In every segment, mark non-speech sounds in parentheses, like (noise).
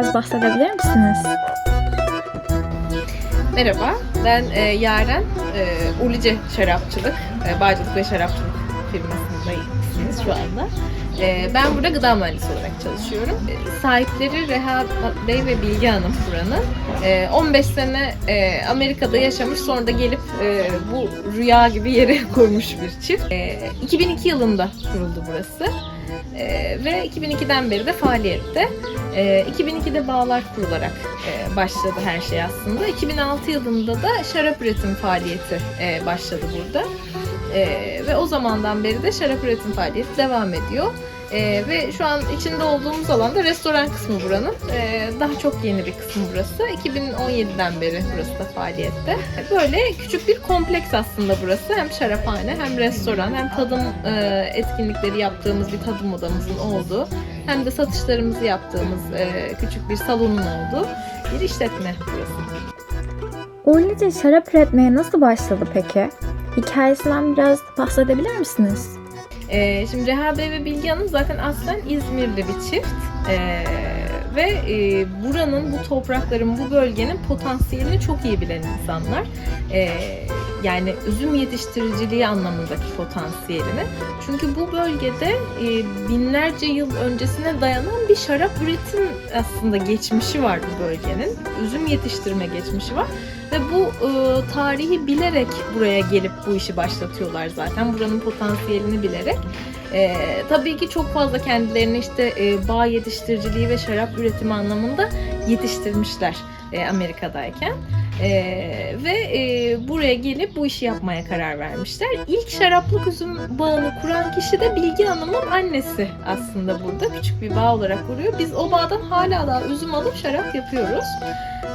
biraz bahsedebilir misiniz? Merhaba, ben e, Yaren, e, Ulice Şarapçılık, e, Bağcılık ve Şarapçılık firmasındayız şu anda. E, ben burada gıda mühendisi olarak çalışıyorum. E, sahipleri Reha Bey ve Bilge Hanım buranın. E, 15 sene e, Amerika'da yaşamış, sonra da gelip e, bu rüya gibi yere (laughs) kurmuş bir çift. E, 2002 yılında kuruldu burası. E, ve 2002'den beri de faaliyette. E, 2002'de bağlar kurularak e, başladı her şey aslında. 2006 yılında da şarap üretim faaliyeti e, başladı burada. E, ve o zamandan beri de şarap üretim faaliyeti devam ediyor. E, ve şu an içinde olduğumuz alanda restoran kısmı buranın. E, daha çok yeni bir kısım burası. 2017'den beri burası da faaliyette. Böyle küçük bir kompleks aslında burası. Hem şaraphane hem restoran hem tadım e, etkinlikleri yaptığımız bir tadım odamızın olduğu hem de satışlarımızı yaptığımız e, küçük bir salonun olduğu bir işletme burası. Urlice şarap üretmeye nasıl başladı peki? Hikayesinden biraz bahsedebilir misiniz? Ee, şimdi Reha Bey ve Bilge Hanım zaten aslen İzmirli bir çift. Ee, ve e, buranın, bu toprakların, bu bölgenin potansiyelini çok iyi bilen insanlar. Ee, yani üzüm yetiştiriciliği anlamındaki potansiyelini. Çünkü bu bölgede e, binlerce yıl öncesine dayanan bir şarap üretim aslında geçmişi var bu bölgenin. Üzüm yetiştirme geçmişi var. Ve bu e, tarihi bilerek buraya gelip bu işi başlatıyorlar zaten. Buranın potansiyelini bilerek. E, tabii ki çok fazla kendilerini işte e, bağ yetiştiriciliği ve şarap üretimi anlamında yetiştirmişler e, Amerika'dayken. E, ve e, buraya gelip bu işi yapmaya karar vermişler. İlk şaraplık üzüm bağını kuran kişi de Bilge Hanım'ın annesi aslında burada. Küçük bir bağ olarak kuruyor. Biz o bağdan hala daha üzüm alıp şarap yapıyoruz.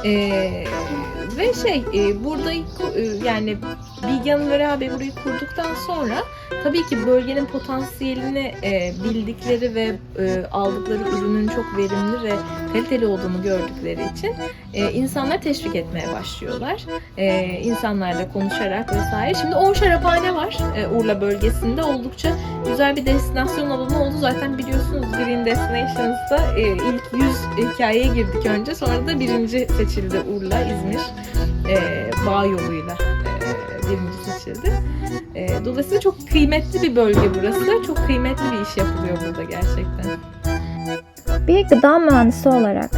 E, ve şey e, burada e, yani Bilge ve Reha burayı kurduktan sonra tabii ki bölgenin potansiyelini e, bildikleri ve e, aldıkları ürünün çok verimli ve kaliteli olduğunu gördükleri için e, insanlar teşvik etmeye başlıyorlar. E, insanlarla konuşarak vesaire. Şimdi 10 şaraphane var e, Urla bölgesinde. Oldukça güzel bir destinasyon alanı oldu. Zaten biliyorsunuz Green Destinations'da e, ilk 100 hikayeye girdik önce. Sonra da birinci seçildi Urla, İzmir e, bağ yoluyla e, birinci seçildi. E, dolayısıyla çok kıymetli bir bölge burası. Çok kıymetli bir iş yapılıyor burada gerçekten. Bir gıda mühendisi olarak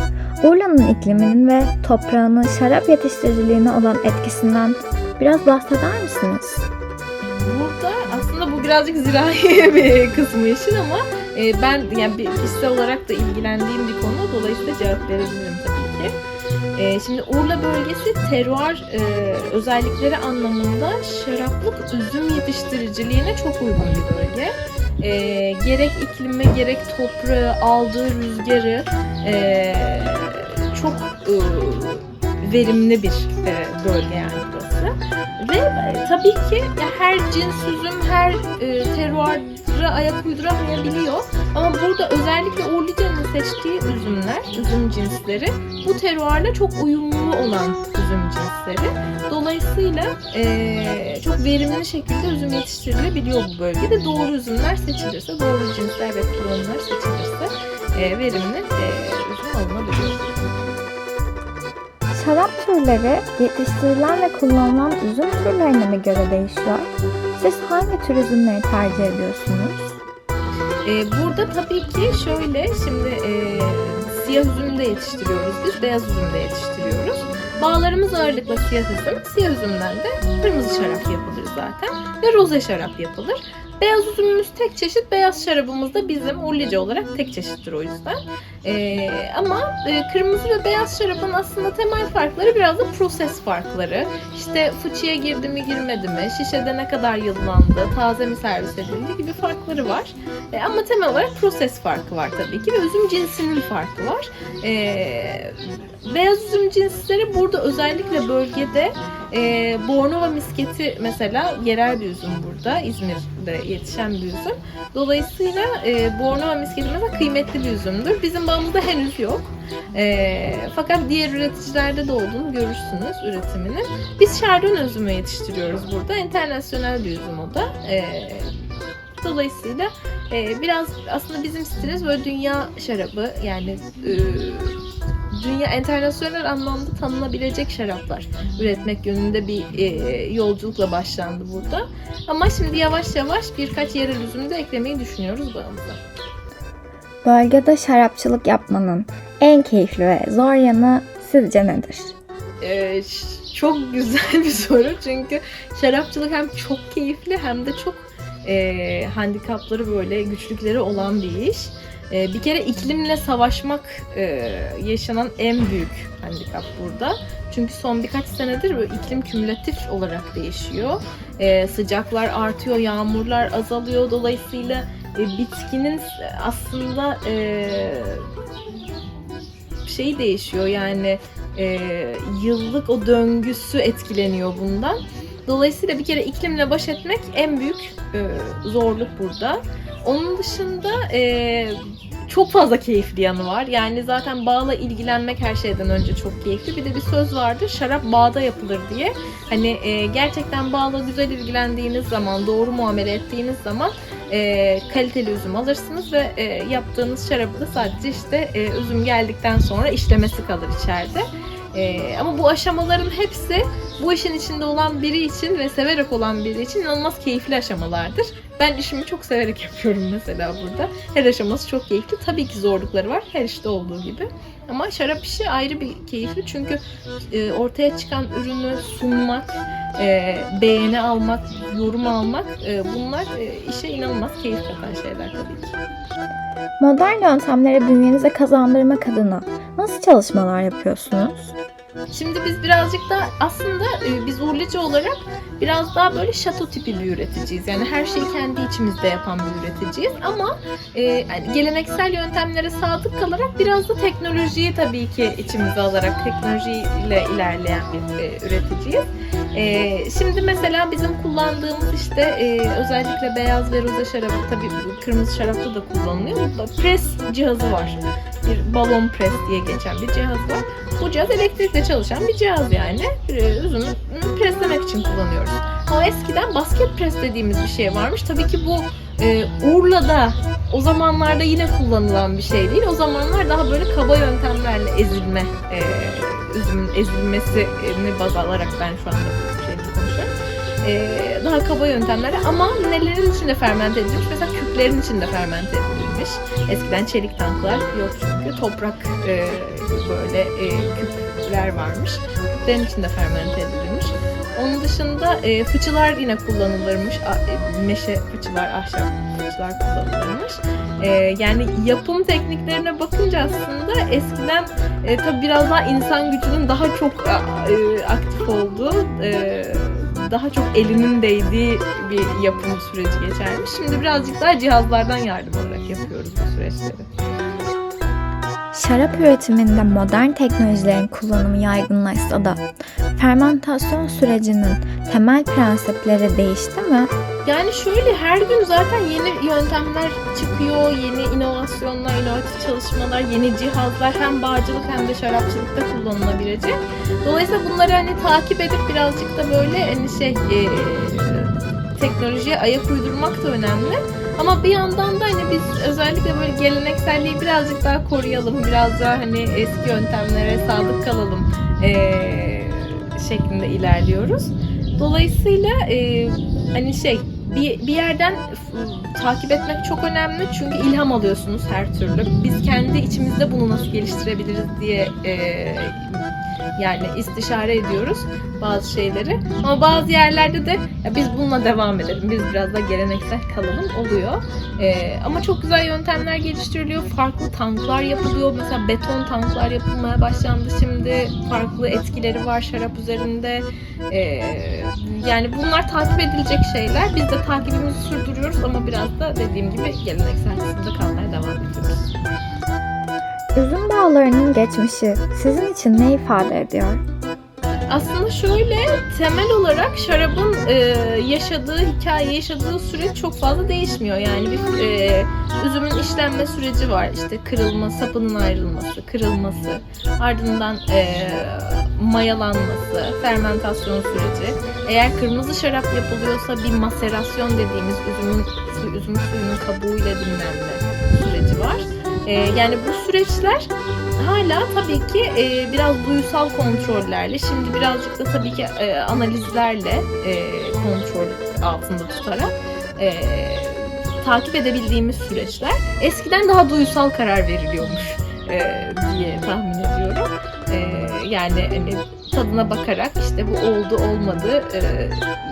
Urla'nın ikliminin ve toprağının şarap yetiştiriciliğine olan etkisinden biraz bahseder misiniz? Burada aslında bu birazcık zirai (laughs) bir kısmı işin ama e, ben yani bir kişisel olarak da ilgilendiğim bir konu. Dolayısıyla cevap verebilirim tabii ki. E, şimdi Urla bölgesi teruar e, özellikleri anlamında şaraplık üzüm yetiştiriciliğine çok uygun bir bölge. E, gerek iklime gerek toprağı, aldığı rüzgarı e, çok e, verimli bir e, bölge yani burası. Ve e, tabii ki her cins üzüm, her e, teruara ayak uyduramayabiliyor. Ama burada özellikle Urlice'nin seçtiği üzümler, üzüm cinsleri bu teruarla çok uyumlu olan üzüm cinsleri. Dolayısıyla e, çok verimli şekilde üzüm yetiştirilebiliyor bu bölgede. Doğru üzümler seçilirse, doğru cinsler ve klonlar seçilirse e, verimli e, türleri yetiştirilen ve kullanılan üzüm türlerine mi göre değişiyor? Siz hangi tür üzümleri tercih ediyorsunuz? Ee, burada tabii ki şöyle şimdi e, siyah üzüm de yetiştiriyoruz biz, beyaz üzüm de yetiştiriyoruz. Bağlarımız ağırlıkla siyah üzüm, siyah üzümden de kırmızı şarap yapılır zaten ve roze şarap yapılır. Beyaz üzümümüz tek çeşit, beyaz şarabımız da bizim Urlice olarak tek çeşittir o yüzden. Ee, ama e, kırmızı ve beyaz şarabın aslında temel farkları biraz da proses farkları. İşte fıçıya girdi mi girmedi mi, şişede ne kadar yıllandı, taze mi servis edildi gibi farkları var. E, ama temel olarak proses farkı var tabii ki ve üzüm cinsinin farkı var. E, beyaz üzüm cinsleri burada özellikle bölgede E, Bornova misketi mesela yerel bir üzüm burada. İzmir'de yetişen bir üzüm. Dolayısıyla e, Bornova misketi mesela kıymetli bir üzümdür. Bizim bağımızda henüz yok. E, fakat diğer üreticilerde de olduğunu görürsünüz üretiminin. Biz Chardonnay üzümü yetiştiriyoruz burada. Internasyonel bir üzüm o da. E, dolayısıyla e, biraz aslında bizim stilimiz böyle dünya şarabı yani e, dünya internasyonel anlamda tanınabilecek şaraplar üretmek yönünde bir e, yolculukla başlandı burada. Ama şimdi yavaş yavaş birkaç yerel üzümü de eklemeyi düşünüyoruz bağımıza. Bölgede şarapçılık yapmanın en keyifli ve zor yanı sizce nedir? Ee, çok güzel (laughs) bir soru çünkü şarapçılık hem çok keyifli hem de çok e, handikapları böyle güçlükleri olan bir iş. E, bir kere iklimle savaşmak e, yaşanan en büyük handikap burada. Çünkü son birkaç senedir böyle iklim kümülatif olarak değişiyor. E, sıcaklar artıyor, yağmurlar azalıyor. Dolayısıyla e, bitkinin aslında e, şeyi değişiyor yani e, yıllık o döngüsü etkileniyor bundan. Dolayısıyla bir kere iklimle baş etmek en büyük e, zorluk burada. Onun dışında e, çok fazla keyifli yanı var. Yani zaten bağla ilgilenmek her şeyden önce çok keyifli. Bir de bir söz vardır, şarap bağda yapılır diye. Hani e, gerçekten bağla güzel ilgilendiğiniz zaman, doğru muamele ettiğiniz zaman e, kaliteli üzüm alırsınız ve e, yaptığınız şarabı da sadece işte e, üzüm geldikten sonra işlemesi kalır içeride. E, ama bu aşamaların hepsi bu işin içinde olan biri için ve severek olan biri için inanılmaz keyifli aşamalardır. Ben işimi çok severek (laughs) yapıyorum mesela burada. Her aşaması çok keyifli. Tabii ki zorlukları var her işte olduğu gibi. Ama şarap işi ayrı bir keyifli çünkü e, ortaya çıkan ürünü sunmak, e, beğeni almak, yorum almak e, bunlar e, işe inanılmaz keyif katan şeyler tabii ki. Modern yöntemleri bünyenize kazandırmak adına nasıl çalışmalar yapıyorsunuz? Şimdi biz birazcık da aslında e, biz Urlacı olarak biraz daha böyle şato tipi bir üreticiyiz. Yani her şeyi kendi içimizde yapan bir üreticiyiz. Ama e, yani geleneksel yöntemlere sadık kalarak biraz da teknolojiyi tabii ki içimize alarak teknolojiyle ilerleyen bir e, üreticiyiz. E, şimdi mesela bizim kullandığımız işte e, özellikle beyaz ve roze şarabı tabii kırmızı şarapta da kullanılıyor. Burada Pres cihazı var. Bir balon pres diye geçen bir cihaz var. Bu cihaz elektrikle çalışan bir cihaz yani. Ee, Üzümü preslemek için kullanıyoruz. Ama eskiden basket pres dediğimiz bir şey varmış. Tabii ki bu e, Urla'da o zamanlarda yine kullanılan bir şey değil. O zamanlar daha böyle kaba yöntemlerle ezilme, e, üzümün ezilmesini baz alarak ben şu anda bu şeyi konuşuyorum. E, daha kaba yöntemlerle ama nelerin içinde fermente edilmiş? Mesela küplerin içinde fermente edilmiş. Eskiden çelik tanklar yok çünkü toprak e, böyle e, küpler varmış. Küplerin içinde fermente edilmiş. Onun dışında e, fıçılar yine kullanılırmış. E, meşe fıçılar, ahşap fıçılar kullanılırmış. E, yani yapım tekniklerine bakınca aslında eskiden e, tabii biraz daha insan gücünün daha çok e, aktif olduğu, e, daha çok elinin değdiği bir yapım süreci geçermiş. Şimdi birazcık daha cihazlardan yardım alarak yapıyoruz bu süreçleri. Şarap üretiminde modern teknolojilerin kullanımı yaygınlaşsa da fermentasyon sürecinin temel prensipleri değişti mi? Yani şöyle her gün zaten yeni yöntemler çıkıyor, yeni inovasyonlar, inovatif çalışmalar, yeni cihazlar hem bağcılık hem de şarapçılıkta kullanılabilecek. Dolayısıyla bunları hani takip edip birazcık da böyle hani şey e, teknolojiye ayak uydurmak da önemli. Ama bir yandan da hani biz özellikle böyle gelenekselliği birazcık daha koruyalım, biraz daha hani eski yöntemlere sadık kalalım e, şeklinde ilerliyoruz. Dolayısıyla e, hani şey bir, bir yerden takip etmek çok önemli çünkü ilham alıyorsunuz her türlü. Biz kendi içimizde bunu nasıl geliştirebiliriz diye e, yani istişare ediyoruz bazı şeyleri. Ama bazı yerlerde de ya biz bununla devam edelim, biz biraz da geleneksel kalalım oluyor. E, ama çok güzel yöntemler geliştiriliyor, farklı tanklar yapılıyor. Mesela beton tanklar yapılmaya başlandı şimdi. Farklı etkileri var şarap üzerinde. Ee, yani bunlar takip edilecek şeyler. Biz de takibimizi sürdürüyoruz ama biraz da dediğim gibi geleneksel kısımda ediyoruz. Üzüm bağlarının geçmişi sizin için ne ifade ediyor? Aslında şöyle temel olarak şarabın e, yaşadığı hikaye, yaşadığı süreç çok fazla değişmiyor. Yani bir e, üzümün işlenme süreci var. İşte kırılma, sapının ayrılması, kırılması, ardından e, mayalanması, fermentasyon süreci. Eğer kırmızı şarap yapılıyorsa bir maserasyon dediğimiz üzümün üzüm suyunun kabuğuyla dinlenme süreci var. E, yani bu süreçler hala tabii ki e, biraz duysal kontrollerle, şimdi birazcık da tabii ki e, analizlerle e, kontrol altında tutarak e, takip edebildiğimiz süreçler. Eskiden daha duysal karar veriliyormuş e, diye tahmin ediyorum. Yani hani tadına bakarak işte bu oldu olmadı e,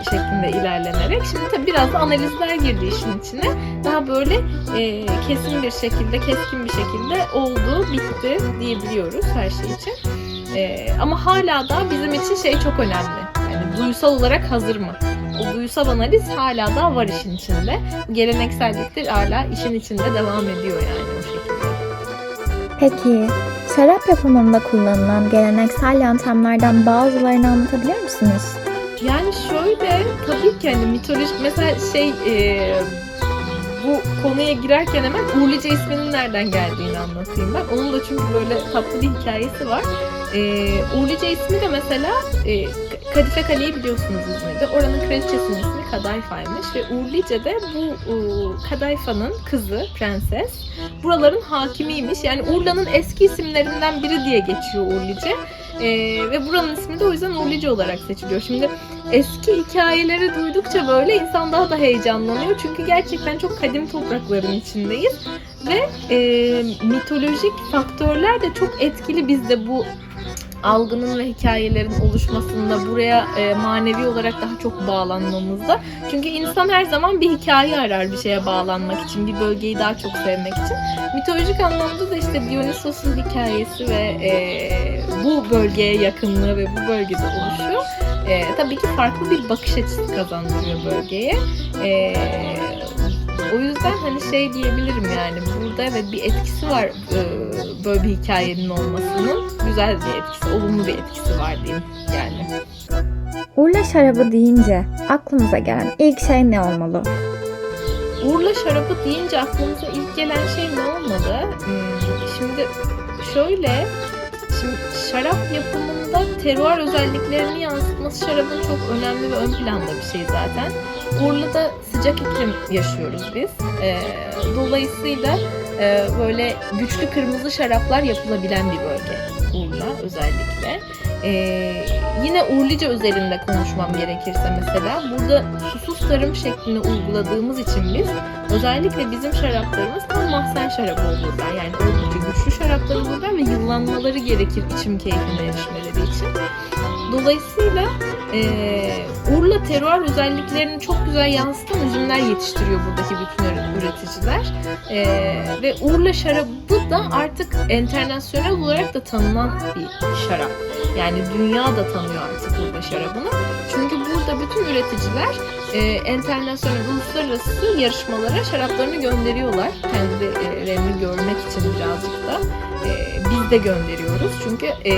şeklinde ilerlenerek. Şimdi tabii biraz da analizler girdi işin içine. Daha böyle e, kesin bir şekilde, keskin bir şekilde oldu, bitti diyebiliyoruz her şey için. E, ama hala da bizim için şey çok önemli. Yani duysal olarak hazır mı? O duysal analiz hala da var işin içinde. Gelenekselliktir hala işin içinde devam ediyor yani o şekilde. Peki, şarap yapımında kullanılan geleneksel yöntemlerden bazılarını anlatabilir misiniz? Yani şöyle tabii ki hani mitolojik mesela şey e, bu konuya girerken hemen Uğurluca isminin nereden geldiğini anlatayım ben. Onun da çünkü böyle tatlı bir hikayesi var. E, Uğurluca ismi de mesela e, Kadife Kale'yi biliyorsunuz İzmir'de. Oranın kraliçesinin ismi Kadayfa'ymış ve Uğurluce'de bu e, Kadayfa'nın kızı, prenses buraların hakimiymiş. Yani Urla'nın eski isimlerinden biri diye geçiyor Uğurluce. E, ve buranın ismi de o yüzden Uğurluce olarak seçiliyor. Şimdi eski hikayeleri duydukça böyle insan daha da heyecanlanıyor. Çünkü gerçekten çok kadim toprakların içindeyiz. Ve e, mitolojik faktörler de çok etkili bizde bu algının ve hikayelerin oluşmasında buraya e, manevi olarak daha çok bağlanmamızda. Çünkü insan her zaman bir hikaye arar bir şeye bağlanmak için, bir bölgeyi daha çok sevmek için. Mitolojik anlamda da işte Dionysos'un hikayesi ve e, bu bölgeye yakınlığı ve bu bölgede oluşuyor. E, tabii ki farklı bir bakış açısı kazandırıyor bölgeye. E, o yüzden hani şey diyebilirim yani burada evet bir etkisi var e, böyle bir hikayenin olmasının. Güzel bir etkisi, olumlu bir etkisi var diyeyim yani. Urla şarabı deyince aklımıza gelen ilk şey ne olmalı? Urla şarabı deyince aklımıza ilk gelen şey ne olmalı? Hmm, şimdi şöyle, şimdi şarap yapımında terroir özelliklerini yansıtması şarabın çok önemli ve ön planda bir şey zaten. Urla'da sıcak iklim yaşıyoruz biz. Ee, dolayısıyla e, böyle güçlü kırmızı şaraplar yapılabilen bir bölge Urla özellikle. Ee, yine Urlice özelinde konuşmam gerekirse mesela burada susuz tarım şeklini uyguladığımız için biz özellikle bizim şaraplarımız tam mahzen şarabı olurlar. Yani oldukça güçlü şaraplar olurlar ve yıllanmaları gerekir içim keyfine erişmeleri için. Dolayısıyla eee Urla terroir özelliklerini çok güzel yansıtan üzümler yetiştiriyor buradaki bütün ür- üreticiler. Eee, ve Urla şarabı da artık internasyonel olarak da tanınan bir şarap. Yani dünya da tanıyor artık Urla şarabını. Çünkü burada bütün üreticiler e, internasyonel uluslararası yarışmalara şaraplarını gönderiyorlar. Kendilerini görmek için birazcık da e, biz de gönderiyoruz. Çünkü e,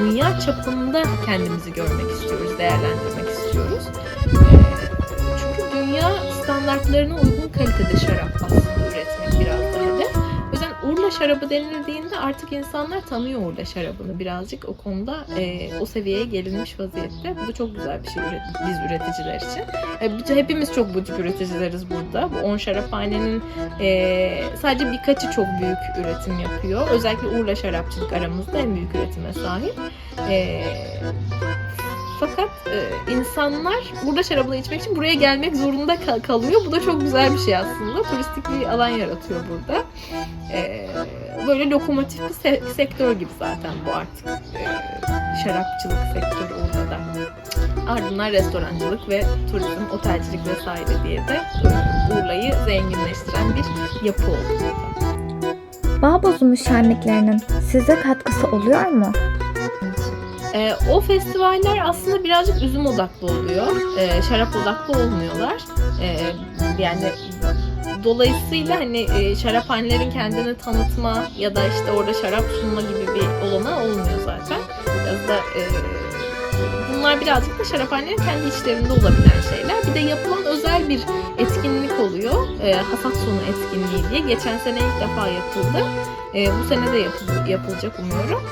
dünya çapında kendimizi görmek istiyoruz, değerlendirmek istiyoruz. E, çünkü dünya standartlarına uygun kalitede şarap aslında üretmek biraz Urla şarabı denildiğinde artık insanlar tanıyor Urla şarabını birazcık o konuda e, o seviyeye gelinmiş vaziyette. Bu da çok güzel bir şey biz üreticiler için. E, hepimiz çok buçuk üreticileriz burada. Bu 10 şaraphanenin e, sadece birkaçı çok büyük üretim yapıyor. Özellikle Urla şarapçılık aramızda en büyük üretime sahip. E, fakat e, insanlar burada şarabını içmek için buraya gelmek zorunda kal- kalıyor. Bu da çok güzel bir şey aslında. Turistik bir alan yaratıyor burada. E, böyle lokomotif bir se- sektör gibi zaten bu artık. E, şarapçılık sektörü orada da. Ardından restorancılık ve turizm, otelcilik vesaire diye de e, Urla'yı zenginleştiren bir yapı oldu burada. Bağ bozumu şenliklerinin size katkısı oluyor mu? Ee, o festivaller aslında birazcık üzüm odaklı oluyor. Ee, şarap odaklı olmuyorlar. Ee, yani dolayısıyla hani e, şaraphanelerin kendini tanıtma ya da işte orada şarap sunma gibi bir olana olmuyor zaten. Biraz da e, Bunlar birazcık da şaraphanenin kendi içlerinde olabilen şeyler. Bir de yapılan özel bir etkinlik oluyor. E, hasat sonu etkinliği diye. Geçen sene ilk defa yapıldı. E, bu sene de yapıl- yapılacak umuyorum.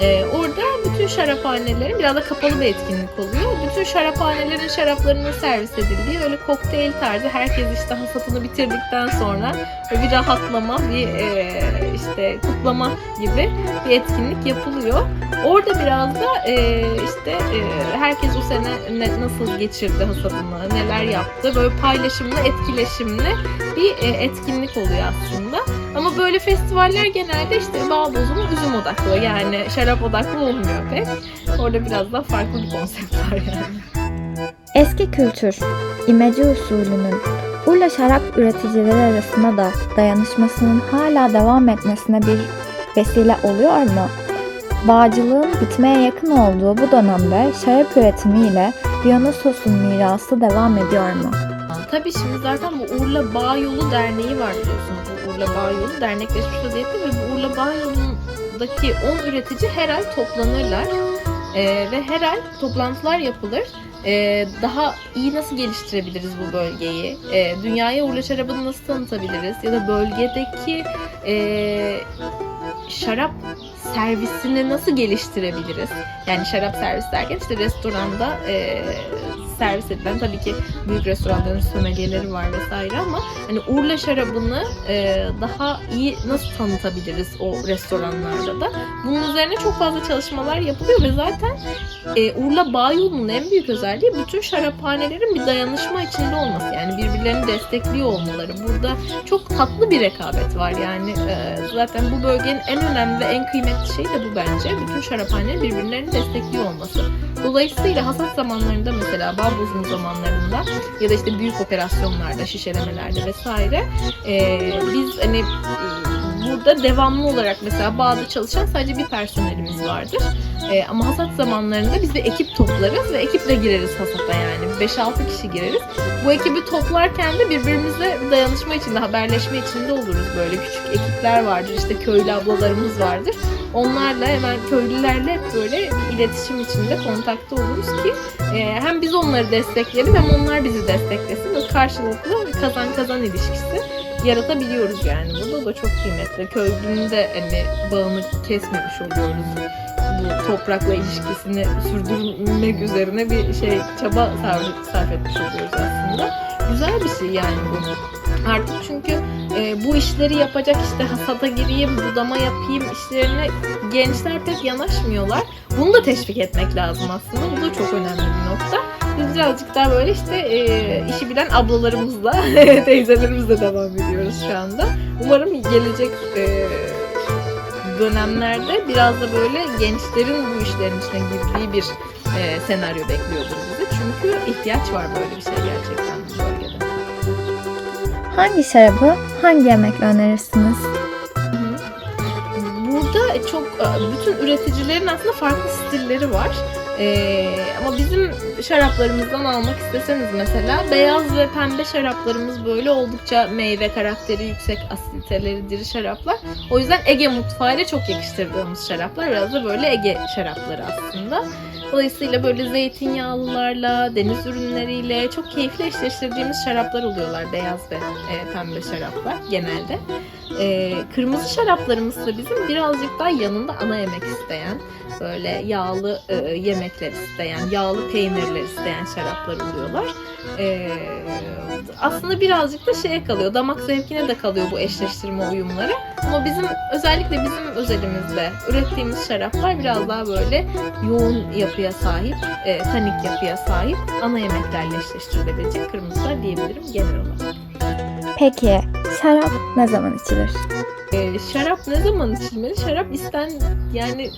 E, orada bütün şaraphanelerin biraz da kapalı bir etkinlik oluyor. Bütün şaraphanelerin şaraplarının servis edildiği öyle kokteyl tarzı herkes işte hasatını bitirdikten sonra bir rahatlama, bir e, işte kutlama gibi bir etkinlik yapılıyor. Orada biraz da e, işte e, herkes o sene ne, nasıl geçirdi hasatını, neler yaptı böyle paylaşımlı, etkileşimli bir e, etkinlik oluyor aslında. Ama böyle festivaller genelde işte bağ bozumu üzüm odaklı yani şarap odaklı olmuyor pek. Orada biraz daha farklı bir konsept var yani. Eski kültür, imece usulünün Urla şarap üreticileri arasında da dayanışmasının hala devam etmesine bir vesile oluyor mu? Bağcılığın bitmeye yakın olduğu bu dönemde şarap üretimiyle Dionysos'un mirası devam ediyor mu? Tabii şimdi zaten bu Urla Bağ Yolu Derneği var biliyorsunuz. Bu Urla Bağ Yolu dernekleşmiş vaziyette ve bu Urla Bağ Yolu'ndaki 10 üretici her ay toplanırlar. Ee, ve her ay toplantılar yapılır. Ee, daha iyi nasıl geliştirebiliriz bu bölgeyi? Ee, dünyaya Urla şarabını nasıl tanıtabiliriz? Ya da bölgedeki e, şarap servisini nasıl geliştirebiliriz? Yani şarap servis derken işte restoranda e, servis edilen tabii ki büyük restoranların sömeleleri var vesaire ama hani Urla şarabını e, daha iyi nasıl tanıtabiliriz o restoranlarda da? Bunun üzerine çok fazla çalışmalar yapılıyor ve zaten e, Urla Bağ Yolu'nun en büyük özelliği bütün şaraphanelerin bir dayanışma içinde olması. Yani birbirlerini destekliyor olmaları. Burada çok tatlı bir rekabet var. Yani e, zaten bu bölgenin en önemli ve en kıymetli şeyi de bu bence. Bütün şaraphanelerin birbirlerini destekliyor olması. Dolayısıyla hasat zamanlarında mesela bağ bozumu zamanlarında ya da işte büyük operasyonlarda, şişelemelerde vesaire e, biz hani burada devamlı olarak mesela bağda çalışan sadece bir personelimiz vardır. E, ama hasat zamanlarında biz bir ekip toplarız ve ekiple gireriz hasata yani. 5-6 kişi gireriz. Bu ekibi toplarken de birbirimize dayanışma içinde, haberleşme içinde oluruz. Böyle küçük ekipler vardır. işte köylü ablalarımız vardır. Onlarla hemen köylülerle hep böyle iletişim içinde, kontakta oluruz ki e, hem biz onları destekleyelim hem onlar bizi desteklesin. Böyle karşılıklı kazan kazan ilişkisi yaratabiliyoruz yani. Bu da çok kıymetli. Köylünün de hani bağını kesmemiş oluyoruz. Bu toprakla ilişkisini sürdürmek üzerine bir şey çaba sarf, sarf etmiş oluyoruz aslında. Güzel bir şey yani bu. Artık çünkü e, bu işleri yapacak işte hasata gireyim, budama yapayım işlerine gençler pek yanaşmıyorlar. Bunu da teşvik etmek lazım aslında. Bu da çok önemli bir nokta. Birazcık daha böyle işte e, işi bilen ablalarımızla, (laughs) teyzelerimizle devam ediyoruz şu anda. Umarım gelecek e, dönemlerde biraz da böyle gençlerin bu işlerin içine girdiği bir e, senaryo bekliyordur bizi. Çünkü ihtiyaç var böyle bir şey gerçekten bu bölgede. Hangi şarabı hangi yemekle önerirsiniz? Burada çok e, bütün üreticilerin aslında farklı stilleri var. Ee, ama bizim şaraplarımızdan almak isteseniz mesela beyaz ve pembe şaraplarımız böyle oldukça meyve karakteri yüksek asiditeleri diri şaraplar. O yüzden Ege mutfağıyla çok yakıştırdığımız şaraplar. Biraz da böyle Ege şarapları aslında. Dolayısıyla böyle zeytinyağlılarla, deniz ürünleriyle çok keyifli eşleştirdiğimiz şaraplar oluyorlar. Beyaz ve e, pembe şaraplar genelde. E, kırmızı şaraplarımız da bizim birazcık daha yanında ana yemek isteyen, böyle yağlı e, yemekler isteyen, yağlı peynirler isteyen şaraplar oluyorlar. E, aslında birazcık da şeye kalıyor, damak zevkine de kalıyor bu eşleştirme uyumları. Ama bizim özellikle bizim özelimizde ürettiğimiz şaraplar biraz daha böyle yoğun yapıya sahip, e, tanik yapıya sahip ana yemeklerle eşleştirilebilecek kırmızılar diyebilirim genel olarak. Peki şarap ne zaman içilir? Ee, şarap ne zaman içilmeli? Şarap isten yani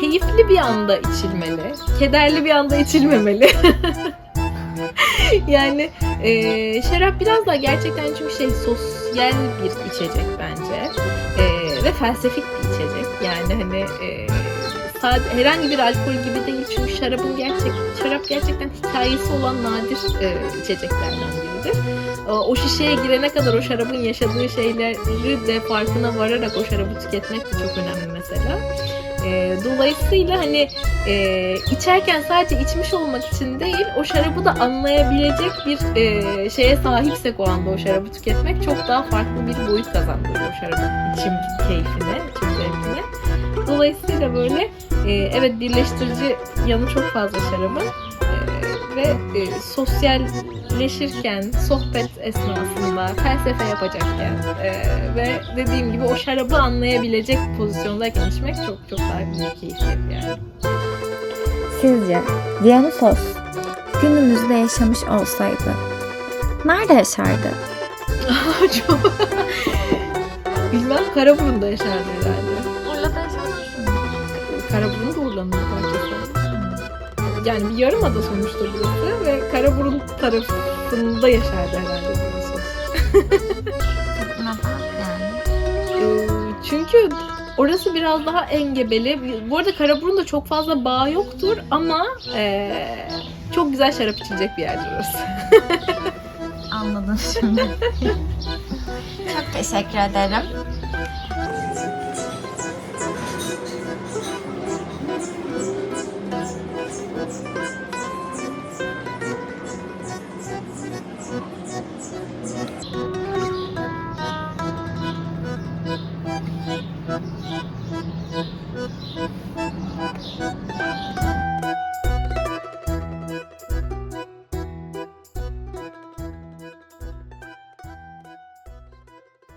keyifli bir anda içilmeli. Kederli bir anda içilmemeli. (laughs) (laughs) yani e, şarap biraz daha gerçekten çünkü şey sosyal bir içecek bence. E, ve felsefik bir içecek. Yani hani e, sadece herhangi bir alkol gibi değil çünkü şarabın gerçek şarap gerçekten hikayesi olan nadir e, içeceklerden biridir. E, o şişeye girene kadar o şarabın yaşadığı şeyleri de farkına vararak o şarabı tüketmek de çok önemli mesela. E, dolayısıyla hani e, içerken sadece içmiş olmak için değil, o şarabı da anlayabilecek bir e, şeye sahipsek o anda o şarabı tüketmek çok daha farklı bir boyut kazandırıyor o şarabın içim keyfine, içim zevkine. Dolayısıyla böyle e, evet birleştirici yanı çok fazla şarabın E, ve e, sosyalleşirken, sohbet esnasında, felsefe yapacakken e, ve dediğim gibi o şarabı anlayabilecek pozisyondayken içmek çok çok daha büyük keyifli yani. Sizce Dionysos günümüzde yaşamış olsaydı nerede yaşardı? (laughs) çok... Bilmem Karaburun'da yaşardı herhalde. Urla'da yaşamaz Karaburun da Urla'nın. Yani bir yarımada sonuçta burası ve Karaburun tarafında yaşardı herhalde Dionysos. (laughs) Çünkü orası biraz daha engebeli. Bu arada Karaburun'da çok fazla bağ yoktur ama ee, çok güzel şarap içilecek bir yerdir orası. Anladım şimdi. (laughs) Çok teşekkür ederim.